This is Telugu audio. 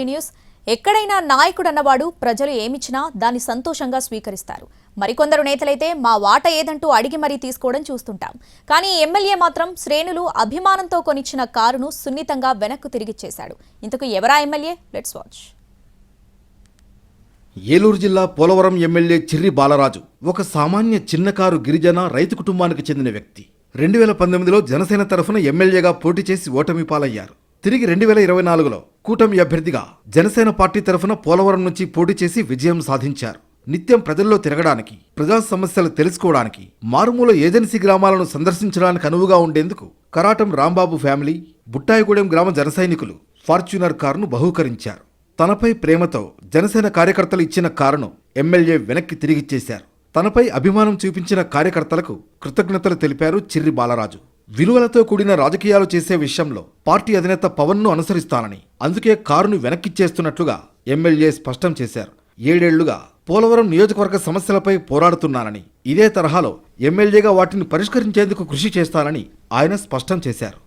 న్యూస్. ఎక్కడైనా నాయకుడు అన్నవాడు ప్రజలు ఏమిచ్చినా దాన్ని సంతోషంగా స్వీకరిస్తారు. మరికొందరు నేతలైతే మా వాట ఏదంటూ అడిగి మరీ తీసుకోవడం చూస్తుంటాం. కానీ ఎమ్మెల్యే మాత్రం శ్రేణులు అభిమానంతో కొనిచ్చిన కారును సున్నితంగా వెనక్కు తిరిగిచ్చేశాడు ఇంతకు ఎవరా ఎమ్మెల్యే? లెట్స్ వాచ్ ఏలూరు జిల్లా పోలవరం ఎమ్మెల్యే చిర్రి బాలరాజు ఒక సామాన్య చిన్న కారు గిరిజన రైతు కుటుంబానికి చెందిన వ్యక్తి. రెండు వేల పంతొమ్మిదిలో జనసేన తరఫున ఎమ్మెల్యేగా పోటీ చేసి ఓటమి పాలయ్యారు. తిరిగి రెండు వేల ఇరవై నాలుగులో కూటమి అభ్యర్థిగా జనసేన పార్టీ తరఫున పోలవరం నుంచి పోటీ చేసి విజయం సాధించారు. నిత్యం ప్రజల్లో తిరగడానికి ప్రజా సమస్యలు తెలుసుకోవడానికి మారుమూల ఏజెన్సీ గ్రామాలను సందర్శించడానికి అనువుగా ఉండేందుకు కరాటం రాంబాబు ఫ్యామిలీ బుట్టాయిగూడెం గ్రామ జన సైనికులు ఫార్చ్యూనర్ కారును బహూకరించారు. తనపై ప్రేమతో జనసేన కార్యకర్తలు ఇచ్చిన కారును ఎమ్మెల్యే వెనక్కి తిరిగిచ్చేశారు తనపై అభిమానం చూపించిన కార్యకర్తలకు కృతజ్ఞతలు తెలిపారు చిర్రి బాలరాజు. విలువలతో కూడిన రాజకీయాలు చేసే విషయంలో పార్టీ అధినేత పవన్ను అనుసరిస్తానని అందుకే కారును వెనక్కిచ్చేస్తున్నట్లుగా ఎమ్మెల్యే స్పష్టం చేశారు. ఏడేళ్ళుగా పోలవరం నియోజకవర్గ సమస్యలపై పోరాడుతున్నానని ఇదే తరహాలో ఎమ్మెల్యేగా వాటిని పరిష్కరించేందుకు కృషి చేస్తానని ఆయన స్పష్టం చేశారు.